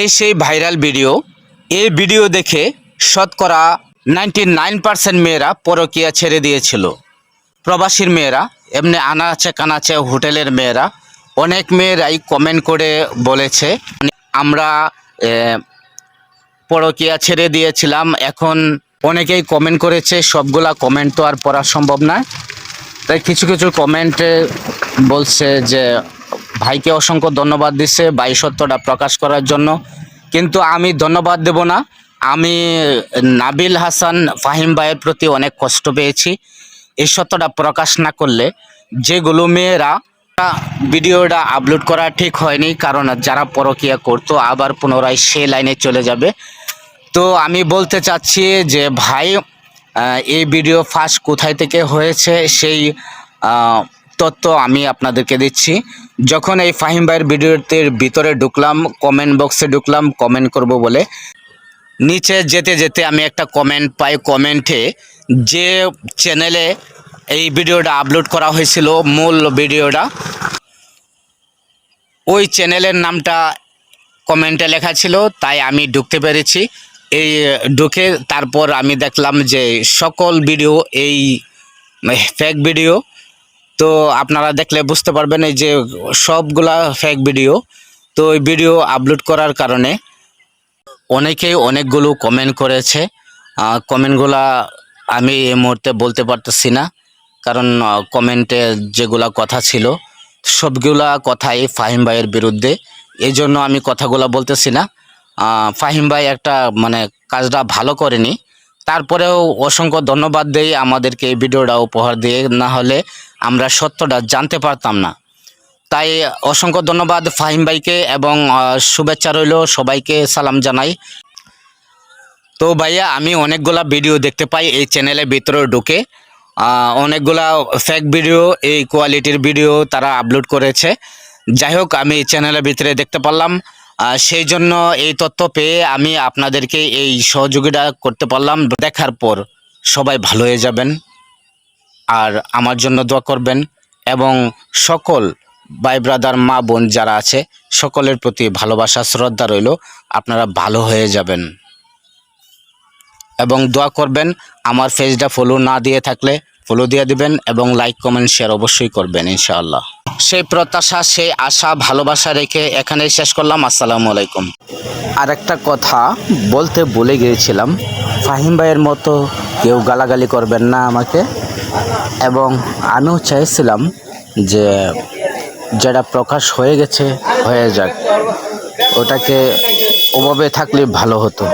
এই সেই viral video. এই ভিডিও দেখে শতকরা নাইনটি নাইন পার্সেন্ট মেয়েরা পরকিয়া ছেড়ে দিয়েছিল। প্রবাসীর মেয়েরা, এমনি আনাচে কানাচে হোটেলের মেয়েরা, অনেক মেয়েরাই কমেন্ট করে বলেছে, আমরা পরকিয়া ছেড়ে দিয়েছিলাম, এখন অনেকেই কমেন্ট করেছে, সবগুলা কমেন্ট তো আর পড়া সম্ভব না তাই কিছু কিছু কমেন্টে বলছে যে ভাইকে অসংখ্য ধন্যবাদ দিচ্ছে, ভাই সত্যটা প্রকাশ করার জন্য। কিন্তু আমি ধন্যবাদ দেব না। আমি নাবিল হাসান ফাহিম ভাইয়ের প্রতি অনেক কষ্ট পেয়েছি। এই সত্যটা প্রকাশ না করলে যেগুলো মেয়েরা ভিডিওটা আপলোড করা ঠিক হয়নি, কারণ যারা পরকিয়া করতো আবার পুনরায় সে লাইনে চলে যাবে। তো আমি বলতে চাচ্ছি যে, ভাই এই ভিডিও ফার্স্ট কোথায় থেকে হয়েছে সেই তথ্য আমি আপনাদেরকে দিচ্ছি। যখন এই ফাহিম ভাইয়ের ভিডিওতে ভিতরে ঢুকলাম কমেন্ট বক্সে ঢুকলাম কমেন্ট করব বলে, নিচে যেতে যেতে আমি একটা কমেন্ট পাই কমেন্টে যে চ্যানেলে এই ভিডিওটা আপলোড করা হয়েছিল, মূল ভিডিওটা। ওই চ্যানেলের নামটা কমেন্টে লেখা ছিল, তাই আমি ঢুকতে পেরেছি। এই, ঢুকে তারপর আমি দেখলাম যে সকল ভিডিও এই ফেক ভিডিও তো আপনারা দেখলে বুঝতে পারবেন এই যে সবগুলা ফেক ভিডিও তো ওই ভিডিও আপলোড করার কারণে অনেকেই অনেকগুলো কমেন্ট করেছে। কমেন্টগুলা আমি এই মুহূর্তে বলতে পারতেছি না, কারণ কমেন্টে যেগুলা কথা ছিল, সবগুলা কথাই ফাহিম ভাইয়ের বিরুদ্ধে। এই জন্য আমি কথাগুলো বলতেছি না। ফাহিম ভাই একটা মানে কাজটা ভালো করেনি। তারপরেও অসংখ্য ধন্যবাদ দেই আমাদেরকে এই ভিডিওটা উপহার দিয়ে। না হলে আমরা সত্যটা জানতে পারতাম না। তাই অসংখ্য ধন্যবাদ ফাহিম ভাইকে এবং শুভেচ্ছা রইল সবাইকে, সালাম জানাই। তো ভাইয়া, আমি অনেকগুলা ভিডিও দেখতে পাই এই চ্যানেলের ভিতরে ঢুকে। অনেকগুলা ফেক ভিডিও এই কোয়ালিটির ভিডিও তারা আপলোড করেছে। যাই হোক, আমি চ্যানেলের ভিতরে দেখতে পারলাম। সেই জন্য এই তথ্য পেয়ে আমি আপনাদেরকে এই সহযোগিতা করতে পারলাম। দেখার পর সবাই ভালো হয়ে যাবেন। আর আমার জন্য দোয়া করবেন এবং সকল ভাই ব্রাদার, মা বোন যারা আছে, সকলের প্রতি ভালোবাসা, শ্রদ্ধা রইল। আপনারা ভালো হয়ে যাবেন। এবং দোয়া করবেন, আমার পেজটা ফলো না দিয়ে থাকলে ফলো দিয়ে দিবেন এবং লাইক কমেন্ট শেয়ার অবশ্যই করবেন, ইনশাআল্লাহ। সেই প্রত্যাশা, সেই আশা, ভালোবাসা রেখে এখানেই শেষ করলাম। আসসালামু আলাইকুম। আর একটা কথা বলতে ভুলে গিয়েছিলাম। ফাহিম ভাইয়ের মতো কেউ গালাগালি করবেন না আমাকে। এবং আমিও চাইছিলাম যে যেটা প্রকাশ হয়ে গেছে, হয়ে যাক। ওটাকে ওভাবে থাকলে ভালো হতো।